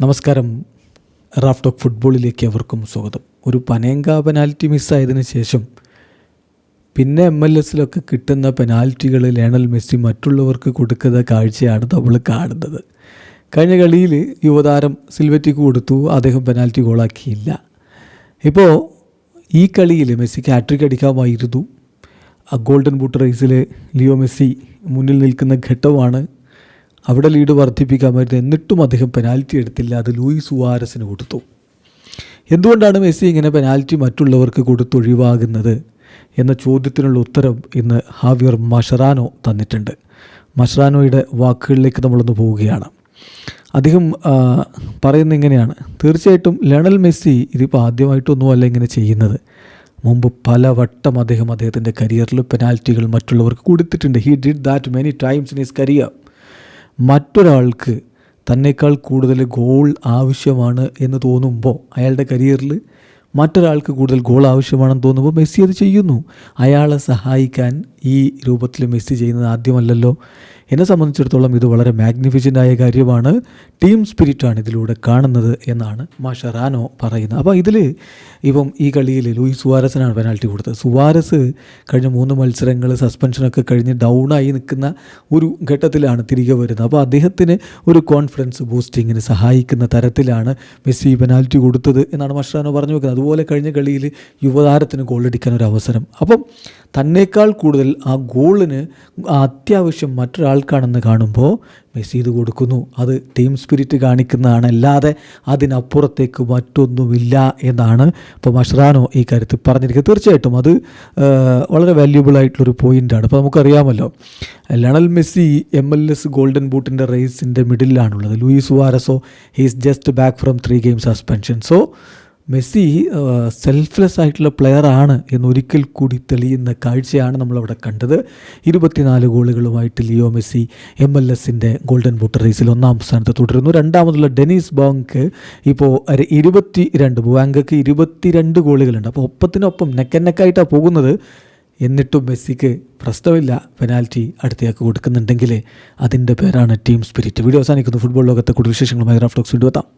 നമസ്കാരം. Raf talk ഫുട്ബോളിലേക്ക് അവർക്കും സ്വാഗതം. ഒരു പനേങ്ക പെനാൽറ്റി മിസ്സായതിനു ശേഷം പിന്നെ എം എൽ എസിലൊക്കെ കിട്ടുന്ന പെനാൽറ്റികൾ ലയണൽ മെസ്സി മറ്റുള്ളവർക്ക് കൊടുക്കുന്ന കാഴ്ചയാണ് നമ്മൾ കാണുന്നത്. കഴിഞ്ഞ കളിയിൽ യുവതാരം സിൽവറ്റിക്ക് കൊടുത്തു അദ്ദേഹം പെനാൽറ്റി ഗോളാക്കിയില്ല. ഇപ്പോൾ ഈ കളിയിൽ മെസ്സിക്ക് ഹാട്രിക് അടിക്കാമായിരുന്നു. ഗോൾഡൻ ബൂട്ട് റേസിൽ ലിയോ മെസ്സി മുന്നിൽ നിൽക്കുന്ന ഘട്ടമാണ് അവിടെ ലീഡ് വർദ്ധിപ്പിക്കാമായിരുന്നു എന്നിട്ടും അദ്ദേഹം പെനാൽറ്റി എടുത്തില്ല. അത് ലൂയിസ് സുവാരസിന് കൊടുത്തു. എന്തുകൊണ്ടാണ് മെസ്സി ഇങ്ങനെ പെനാൽറ്റി മറ്റുള്ളവർക്ക് കൊടുത്തൊഴിവാകുന്നത് എന്ന ചോദ്യത്തിനുള്ള ഉത്തരം ഇന്ന് ഹാവിയർ മഷറാനോ തന്നിട്ടുണ്ട്. മഷറാനോയുടെ വാക്കുകളിലേക്ക് നമ്മളൊന്ന് പോവുകയാണ്. അദ്ദേഹം പറയുന്നത് ഇങ്ങനെയാണ്. തീർച്ചയായിട്ടും ലണൽ മെസ്സി ഇതിപ്പോൾ ആദ്യമായിട്ടൊന്നുമല്ല ഇങ്ങനെ ചെയ്യുന്നത്. മുമ്പ് പലവട്ടം അദ്ദേഹം അദ്ദേഹത്തിന്റെ കരിയറിൽ പെനാൽറ്റികൾ മറ്റുള്ളവർക്ക് കൊടുത്തിട്ടുണ്ട്. He did that many times in his career മറ്റൊരാൾക്ക് തന്നേക്കാൾ കൂടുതൽ ഗോൾ ആവശ്യമാണ് എന്ന് തോന്നുമ്പോൾ അയാളുടെ കരിയറിൽ മറ്റൊരാൾക്ക് കൂടുതൽ ഗോൾ ആവശ്യമാണെന്ന് തോന്നുമ്പോൾ മെസ്സി അത് ചെയ്യുന്നു. അയാളെ സഹായിക്കാൻ ഈ രൂപത്തിൽ മെസ്സി ചെയ്യുന്നത് ആദ്യമല്ലല്ലോ. എന്നെ സംബന്ധിച്ചിടത്തോളം ഇത് വളരെ മാഗ്നിഫിഷ്യന്റ് ആയ കാര്യമാണ്. ടീം സ്പിരിറ്റാണ് ഇതിലൂടെ കാണുന്നത് എന്നാണ് മാഷറാനോ പറയുന്നത്. അപ്പോൾ ഇതിൽ ഇപ്പം ഈ കളിയിൽ ലൂയിസ് സുവാരസിനാണ് പെനാൽറ്റി കൊടുത്തത്. സുവാരസ് കഴിഞ്ഞ മൂന്ന് മത്സരങ്ങൾ സസ്പെൻഷനൊക്കെ കഴിഞ്ഞ് ഡൗണായി നിൽക്കുന്ന ഒരു ഘട്ടത്തിലാണ് തിരികെ വരുന്നത്. അപ്പോൾ അദ്ദേഹത്തിന് ഒരു കോൺഫിഡൻസ് ബൂസ്റ്റിങ്ങിന് സഹായിക്കുന്ന തരത്തിലാണ് മെസ്സി പെനാൽറ്റി കൊടുത്തത് എന്നാണ് മഷ്റാനോ പറഞ്ഞു വെക്കുന്നത്. അതുപോലെ കഴിഞ്ഞ കളിയിൽ യുവതാരത്തിന് ഗോളടിക്കാൻ ഒരു അവസരം. അപ്പം തന്നേക്കാൾ കൂടുതൽ ആ ഗോളിന് അത്യാവശ്യം മറ്റൊരാൾക്കാണെന്ന് കാണുമ്പോൾ മെസ്സി ഇത് കൊടുക്കുന്നു. അത് ടീം സ്പിരിറ്റ് കാണിക്കുന്നതാണ്. അല്ലാതെ അതിനപ്പുറത്തേക്ക് മറ്റൊന്നുമില്ല എന്നാണ് ഇപ്പോൾ മഷ്റാനോ ഈ കാര്യത്തിൽ പറഞ്ഞിരിക്കുന്നത്. തീർച്ചയായിട്ടും അത് വളരെ വാല്യൂബിൾ ആയിട്ടുള്ളൊരു പോയിന്റാണ് അപ്പോൾ നമുക്കറിയാമല്ലോ Lionel Messi M L S golden ബൂട്ടിന്റെ റേസിന്റെ മിഡിലാണുള്ളത് Luis വാരസോ he's just back from three game suspension so Messi selfless ആയിട്ടുള്ള പ്ലെയർ ആണ് എന്നൊരിക്കൽ കൂടി തെളിയുന്ന കാഴ്ചയാണ് നമ്മളവിടെ കണ്ടത്. ഇരുപത്തിനാല് ഗോളുകളുമായിട്ട് ലിയോ മെസ്സി എം എൽ എസിന്റെ ഗോൾഡൻ ബൂട്ട് റേസിൽ ഒന്നാം സ്ഥാനത്ത് തുടരുന്നു. രണ്ടാമതുള്ള ഡെനീസ് ബോങ്ക് ഇപ്പോൾ ഇരുപത്തി രണ്ട് ബുവാങ്കക്ക് ഇരുപത്തിരണ്ട് ഗോളുകളുണ്ട്. അപ്പോൾ ഒപ്പത്തിനൊപ്പം നെക്കന്നെക്കായിട്ടാണ് പോകുന്നത്. എന്നിട്ടും മെസ്സിക്ക് പ്രശ്നമില്ല. പെനാൽറ്റി അടുത്തയാൾക്ക് കൊടുക്കുന്നുണ്ടെങ്കിൽ അതിന്റെ പേരാണ് ടീം സ്പിരിറ്റ് വീഡിയോ അവസാനിക്കുന്നു. ഫുട്ബോൾ ലോകത്തെ കൂടുതൽ വിശേഷങ്ങളുമായി റാഫ്റ്റോക്സ് വീണ്ടും എത്താം.